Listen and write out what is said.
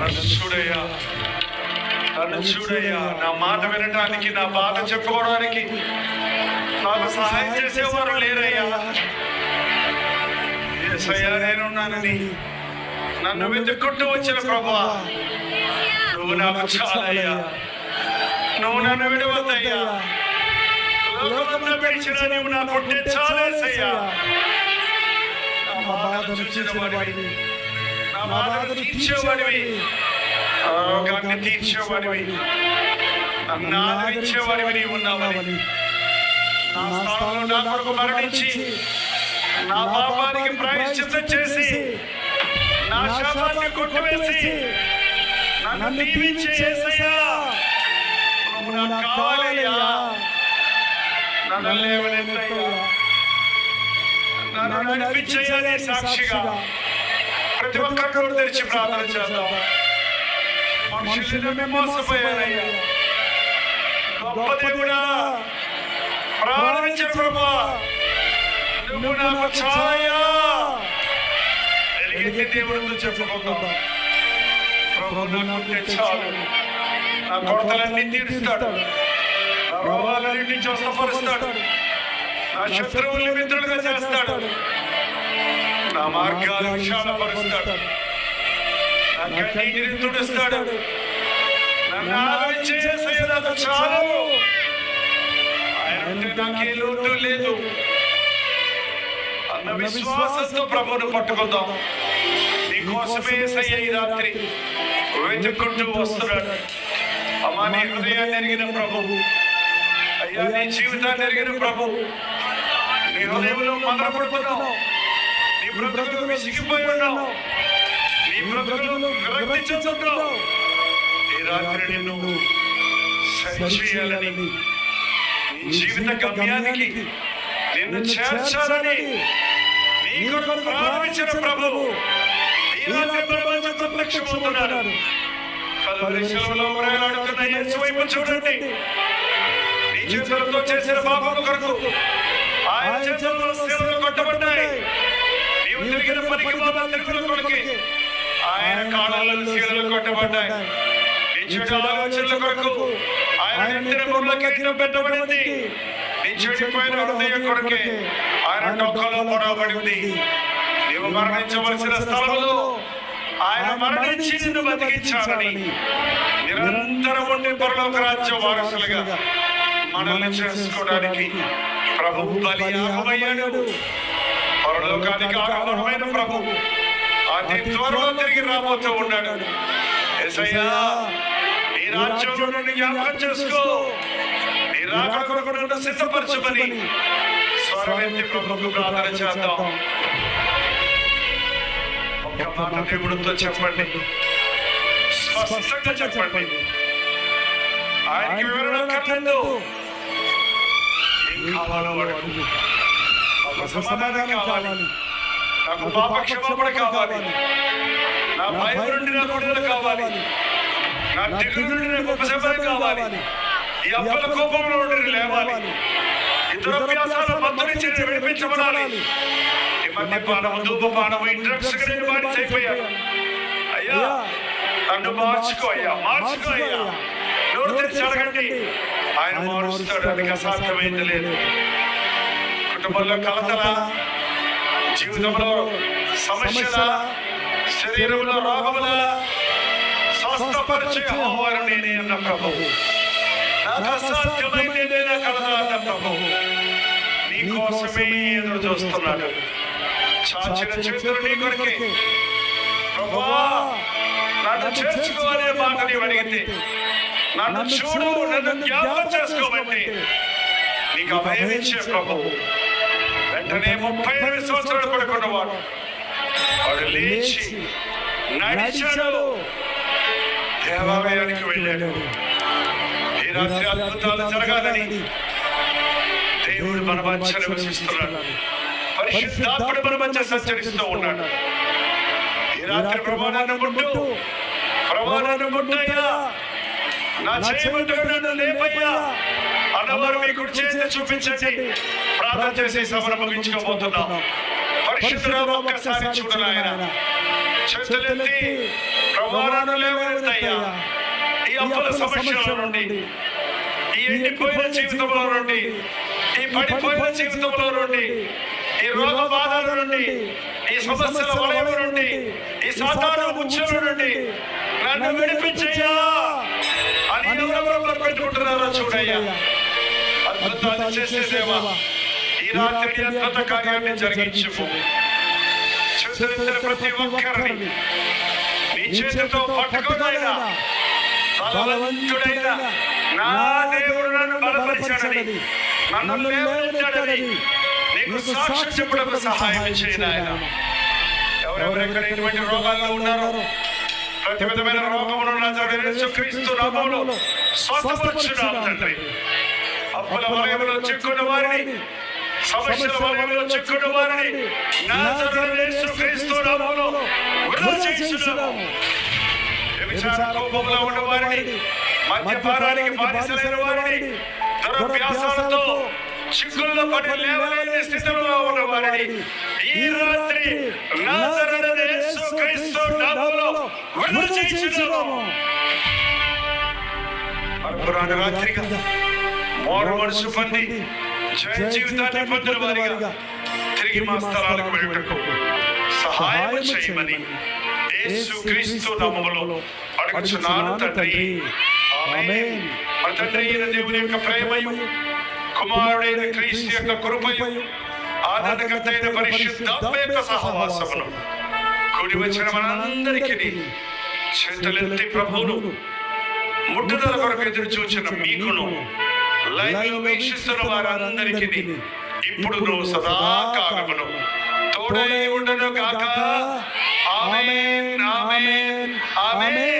నన్ను చూడయ్యా. నన్ను చూడయ్యా. నా మాట వినడానికి నా బాధ చెప్పుకోవడానికి నాకు సహాయం చేసేవారు లేరయ్యా. ఏసయ్యా నేనున్నానని నన్ను వెతుక్కుంటూ వచ్చిన ప్రభా. నువ్వు నాకు చాలయ్యా. నువ్వు నన్ను విడవద్దయ్యా. లోకంలో పిలిచిన నువ్వు నా పుట్టే చాలేసయ్యా. మా బాధను చూసిన వాడిని నా బాధను తీర్చేవాడివి. రోగాన్ని తీర్చేవాడివి. నన్ను ఆదరించేవాడివి నీవు ఉన్నావని నా స్థానంలో నా కొరకు మరణించి నా పాపానికి ప్రాయశ్చిత్తం చేసి నా శాపాన్ని కొట్టివేసి నన్ను దీవించే యేసయ్యా నువ్వు నాకు కావాలయ్యా. నన్ను లేవనెత్తయ్యా. నన్ను నడిపించేయాలి సాక్షిగా. ప్రతి ఒక్కరు తెరిచి ప్రార్థన చేద్దాం మనుషులు మోసపోయారయ్యా ప్రారంభించే ప్రభా నువ్వు నాకు ఛాయా వెలిగించే దేవుడు చెప్పుకుందాం ప్రభు నాకు చాలు నా కొరతలన్నీ తీరుస్తాడు నా రోగాలన్నింటినీ స్వస్థపరుస్తాడు నా శత్రువుల్ని మిత్రులుగా చేస్తాడు నా మార్గాలు విశాలపరుస్తాడు. నా కన్నీటిని తుడుస్తాడు. నన్ను ఆదరించే నాకు చాలు. ఆయన నాకే లోటు లేదు. అన్న విశ్వాసంతో ప్రభువును పట్టుకుందాం. నీకోసమే యేసయ్య ఈ రాత్రి వెతుక్కుంటూ వస్తున్నాడు. అమ్మా నీ హృదయాన్ని ఎరిగిన ప్రభువు అయ్యా నీ జీవితాన్ని ఎరిగిన ప్రభువు నీ హృదయంలో మదనపడుతున్నావు నీ బ్రతుకులు విసిగిపోయి ఉన్నావు నీ బ్రతుకులు విరక్తి చెందుతున్నావు ఈ రాత్రి నిన్ను సరిచేయాలని నీ జీవిత గమ్యానికి నిన్ను చేర్చాలని నీ కొరకు ప్రారంభించిన ప్రభువు ఈ రాత్రి ప్రపంచంతో ప్రత్యక్షమవుతున్నాడు కలువరి శిలువలో వేలాడుతున్న యేసు వైపు చూడండి. నీ చేతులతో చేసిన పాపము కొరకు ఆయన చేతుల్లో శిలువలు కొట్టబడ్డాయి. తిరుగుల కొరకే. ఆయన కాళ్ళలో శిలువలు కొట్టబడ్డాయి. నీ చెడు ఆలోచనల కొరకు ఆయన ముళ్ళకి అగ్ని పెట్టబడింది. నీ చెడిపోయిన హృదయం కొరకే. ఆయన డొక్కలో పొడవబడింది నీవు మరణించవలసిన స్థలంలో ఆయన మరణించి నిన్ను బతికించాలని. నిరంతరం ఉండి పరలోక రాజ్య వారసులుగా మనల్ని చేసుకోవడానికి ప్రభు బలి యాగమయ్యాడు పరలోకానికి ఆరోహణమైన ప్రభు. అతి త్వరలో తిరిగి రాబోతూ ఉన్నాడు. నీ రాజ్యంలో జ్ఞాపకం చేసుకో. నీ రాకడ కొరకు నన్ను సిద్ధపరచమని స్వరమెత్తి ప్రభుకు ప్రార్థన చేద్దాం. ఒక్క మాట దేవుడితో చెప్పండి. స్పష్టంగా చెప్పండి. ఆయనకి వివరణ కర్లేదు ఏం కావాలో ఒక సమాధానం కావాలి. నాకు పాప క్షమాపణ కావాలి. నా భయం నుండి నా విడుదల కావాలి. నా దిగులు నుండి నాకు ఉపశమనం కావాలి. ఈ అప్పల కోపంలో నుండి లేవాలి. ఇతర అభ్యాసాల మత్తు నుంచి నేను విడిపించబడాలి ఈ మద్యపానము ధూమపానము ఈ డ్రగ్స్ నేను బానిస అయిపోయాను అయ్యా నన్ను మార్చుకో అయ్యా మార్చుకో అయ్యా. నోరు తెరిచి అడగండి. ఆయన మారుస్తాడు అది అసాధ్యమైంది లేదు. కుటుంబంలో కలతల? జీవితంలో సమస్యల శరీరంలో రోగముల స్వస్థపరిచే ఆహ్వానం నేనే అన్న ప్రభువు నాకు నా కలదా అన్న ప్రభువు నీ కోసమే ఎదురు చూస్తున్నాడు. చాచిన చేతులు నీ కొరకే ప్రభువా నన్ను చేర్చుకోవాలనే మాట నీవు అడిగితే. నన్ను చూడు నన్ను జ్ఞాపకం చేసుకోమంటే. నీకు అభయం ఇచ్చే ప్రభువు వెంటనే ముప్పై ఎనిమిది సంవత్సరాలు పడుకున్నవాడు. వాడు లేచి నడిచాడు. దేవాలయానికి వెళ్ళాడు. ఈ రాత్రి అద్భుతాలు జరగాలని దేవుడు మన మధ్య నివసిస్తున్నాడు పరిశుద్ధాత్ముడు మన మధ్య సంచరిస్తూ ఉన్నాడు. ఈ రాత్రి ప్రమాణాన్ని ముట్టు. ప్రమాణాన్ని ముట్టయ్యా. నా చేయమంటుగా నన్ను లేపయ్యా. అన్నవారు మీ కుడి చేతి చూపించండి. ప్రార్థన చేసి సభను ముగించుకోబోతున్నాం. పరిశుద్ధుడా ఒక్కసారి చూడనాయన చేతులెత్తి ప్రమాణాలు లేవనెత్తయ్యా. ఈ అప్పుల సమస్యల నుండి ఈ ఎండిపోయిన జీవితంలో నుండి ఈ పడిపోయిన జీవితంలో నుండి ఈ రోగ బాధల నుండి ఈ సమస్యల వలయం నుండి ఈ సాధారణ ఉచ్చుల నుండి నన్ను విడిపించయ్యా. అని ఎవరెవరు పెట్టుకుంటున్నారో చూడయ్యా. అద్భుతాలు చేసే దేవా. ఈ రాత్రి అద్భుత కార్యాన్ని జరిగించు. చేతులెత్తిన ప్రతి ఒక్కరిని. నీ చేతితో పట్టుకోనైనా. బలవంతుడైన. నా దేవుడు నన్ను బలపరిచాడని. నన్ను లేవనెత్తాడని. నీకు సాక్ష్యం చెప్పుటకు సహాయం చేయను ఆయన. ఎవరెవరెక్కడ ఎటువంటి రోగాల్లో ఉన్నారో ప్రతి విధమైన రోగములు యేసుక్రీస్తు నామములో స్వస్థపరచున్నాం తండ్రి. అప్పుల వలయంలో చిక్కున్న వారిని సమస్యల వలయంలో చిక్కున్న వారిని నాజరేయుడు యేసుక్రీస్తు నామములో విడుదల చేయించున్నాము వ్యభిచార కోపంలో ఉన్న వారిని మద్యపానానికి బానిసలైన వారిని దురభ్యాసాలతో చిక్కుల్లో పడి లేవలేని స్థితిలో ఉన్న వారిని ఈ రాత్రి నాజరేయుడు యేసుక్రీస్తు నామములో విడుదల చేయించున్నాము అర్పురాని రాత్రిగా మారు మనసు పొంది. జయ జీవితాన్ని పొందిన వారిగా తిరిగి మా స్థలాలకు వెళ్ళటకు సహాయం చేయమని యేసు క్రీస్తు నామములో అడుగుచున్నాను తండ్రి. ఆమేన్. మన తండ్రి అయిన దేవుని యొక్క ప్రేమయు కుమారుడైన క్రీస్తు యొక్క కృపయు ఆదరణకర్త అయిన పరిశుద్ధాత్మ యొక్క సహవాసమును కూడి వచ్చిన మనందరికీ చేతులెత్తి ప్రభువును ముట్టుదల కొరకు ఎదురు చూచిన మీకును లైవ్ వీక్షిస్తున్న వారందరికీ ఇప్పుడు సదాకాలమును తోడై ఉండను కాక ఆమేన్ ఆమేన్ ఆమేన్.